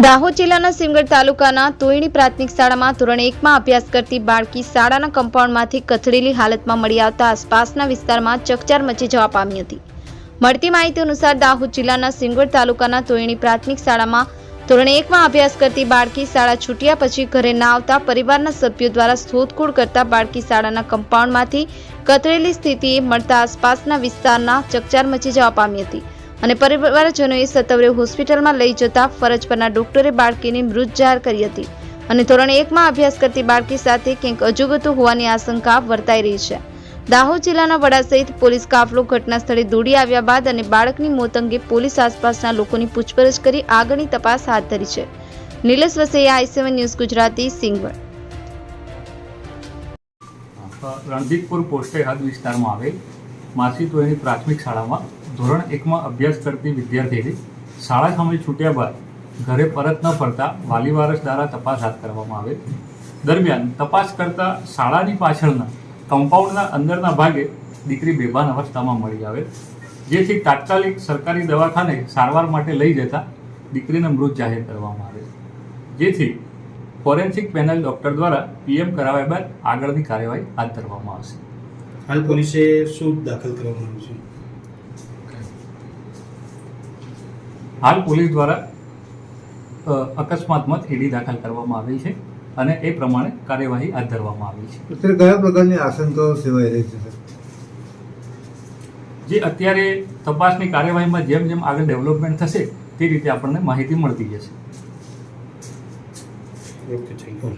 દાહોદ જિલ્લાના સિમગઢ તાલુકાના તોયણી પ્રાથમિક શાળામાં ધોરણ એકમાં અભ્યાસ કરતી બાળકી શાળાના કમ્પાઉન્ડમાંથી કથળેલી હાલતમાં મળી આવતા આસપાસના વિસ્તારમાં ચકચાર મચી જવા પામી હતી. મળતી માહિતી અનુસાર દાહોદ જિલ્લાના સિમગઢ તાલુકાના તોયણી પ્રાથમિક શાળામાં ધોરણ એકમાં અભ્યાસ કરતી બાળકી શાળા છૂટ્યા પછી ઘરે ના આવતા પરિવારના સભ્યો દ્વારા શોધખોળ કરતા બાળકી શાળાના કમ્પાઉન્ડમાંથી કથળેલી સ્થિતિએ મળતા આસપાસના વિસ્તારના ચકચાર મચી જવા પામી હતી. અને પરિવારજનોએ સત્વરે હોસ્પિટલમાં લઈ જતા ફરજ પરના ડોક્ટરે બાળકીને મૃત જાહેર કરી હતી. અને ધોરણ એકમાં અભ્યાસ કરતી બાળકી સાથે કંઈક અજુગતું હોવાની આશંકા વર્તાઈ રહી છે. દાહોદ જિલ્લાના વડા સહિત પોલીસ કાફલો ઘટના સ્થળે દોડી આવ્યા બાદ અને બાળકની મોત અંગે પોલીસ આસપાસના લોકોની પૂછપરછ કરી આગળની તપાસ હાથ ધરી છે. Nilesh Vasaiya, I seven news Gujarati, Singvad. Ranjitpur પોસ્ટે વિસ્તારમાં આવેલ માસી તોયની પ્રાથમિક શાળામાં ધોરણ એકમાં અભ્યાસ કરતી વિદ્યાર્થીની શાળા સમય છૂટ્યા બાદ ઘરે પરત ન ફરતા વાલી વારસ દ્વારા તપાસ હાથ કરવામાં આવે. દરમિયાન તપાસ કરતા શાળાની પાછળના કમ્પાઉન્ડના અંદરના ભાગે દીકરી બેભાન અવસ્થામાં મળી આવે. જેથી તાત્કાલિક સરકારી દવાખાને સારવાર માટે લઈ જતા દીકરીને મૃત જાહેર કરવામાં આવે. જેથી ફોરેન્સિક પેનલ ડોક્ટર દ્વારા પીએમ કરાવ્યા બાદ આગળની કાર્યવાહી હાથ ધરવામાં આવશે. હાલ પોલીસે શું દાખલ કરવામાં આવ્યું છે? હાલ પોલીસ દ્વારા અકસ્માતમાં અકસ્માત મત ઈડી દાખલ કરવામાં આવી છે અને એ પ્રમાણે કાર્યવાહી હાથ ધરવામાં આવી છે. અત્યારે કયા પ્રકારની આશંકાઓ સેવાઈ રહી છે જે અત્યારે તપાસની કાર્યવાહીમાં જેમ જેમ આગળ ડેવલપમેન્ટ થશે તે રીતે આપણને માહિતી મળતી જશે. Okay thank you.